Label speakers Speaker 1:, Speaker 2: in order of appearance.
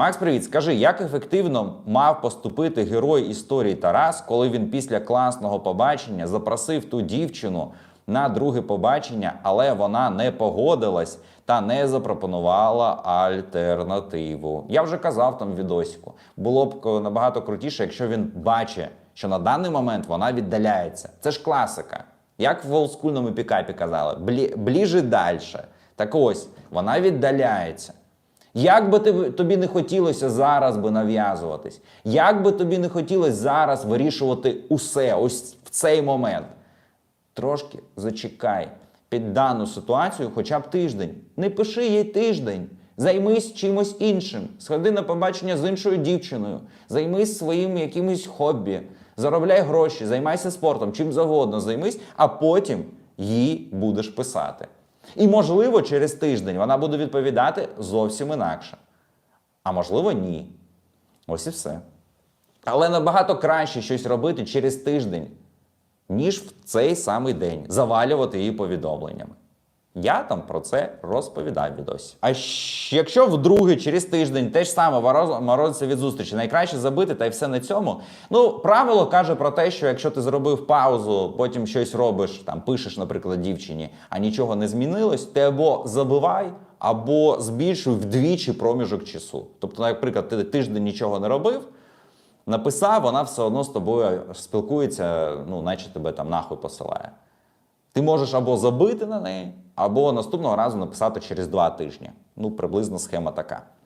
Speaker 1: Макс, привіт, скажи, як ефективно мав поступити герой історії Тарас, коли він після класного побачення запросив ту дівчину на друге побачення, але вона не погодилась та не запропонувала альтернативу. Я вже казав там відосіку. Було б набагато крутіше, якщо він бачить, що на даний момент вона віддаляється. Це ж класика. Як в олдскульному пікапі казали, блі, бліже далі. Так ось, вона віддаляється. Як би тобі не хотілося зараз би нав'язуватись, як би тобі не хотілося зараз вирішувати усе, ось в цей момент. Трошки зачекай під дану ситуацію хоча б тиждень. Не пиши їй тиждень. Займись чимось іншим. Сходи на побачення з іншою дівчиною, займись своїм якимось хобі, заробляй гроші, займайся спортом, чим завгодно займись, а потім їй будеш писати. І, можливо, через тиждень вона буде відповідати зовсім інакше. А можливо, ні. Ось і все. Але набагато краще щось робити через тиждень, ніж в цей самий день завалювати її повідомленнями. Я там про це розповідав відосі. А якщо вдруге через тиждень те ж саме морозиться від зустрічі, найкраще забити та й все на цьому. Ну, правило каже про те, що якщо ти зробив паузу, потім щось робиш, там пишеш, наприклад, дівчині, а нічого не змінилось, ти або забивай, або збільшуй вдвічі проміжок часу. Тобто, наприклад, ти тиждень нічого не робив. Написав, вона все одно з тобою спілкується, ну, наче тебе там нахуй посилає. Ти можеш або забити на неї, або наступного разу написати через два тижні. Ну, приблизно схема така.